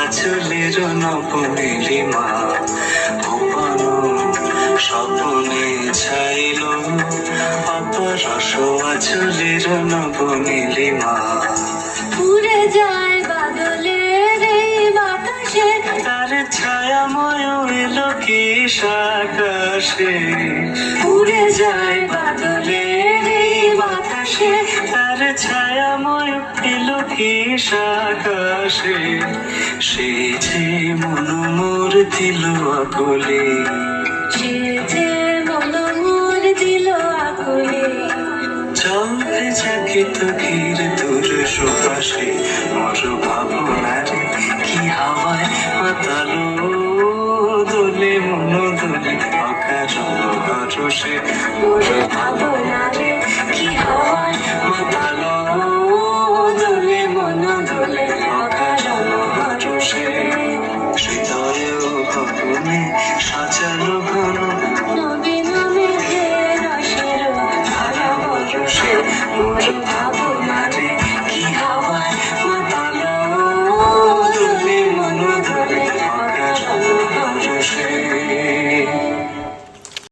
আচলের নবনীলিমা গোপানো স্বপ্নে ছাইল। অপরস আচলের নবনীলিমা উড়ে যায় বাদলের এই বাতাসে। তার ছায়াময় এলো কি আকাশে উড়ে যায় বাদলের এই বাতাসে। তার ছায়াময় আকাশে সে যে মন মোর দিল আকলে। সে যে মন মোর দিল আকলে। চলতে থাকে তো ভরসে হৃদয় ভবনে সাজালো ঘন নবীন মেঘের রসের ধারা বরসে মোর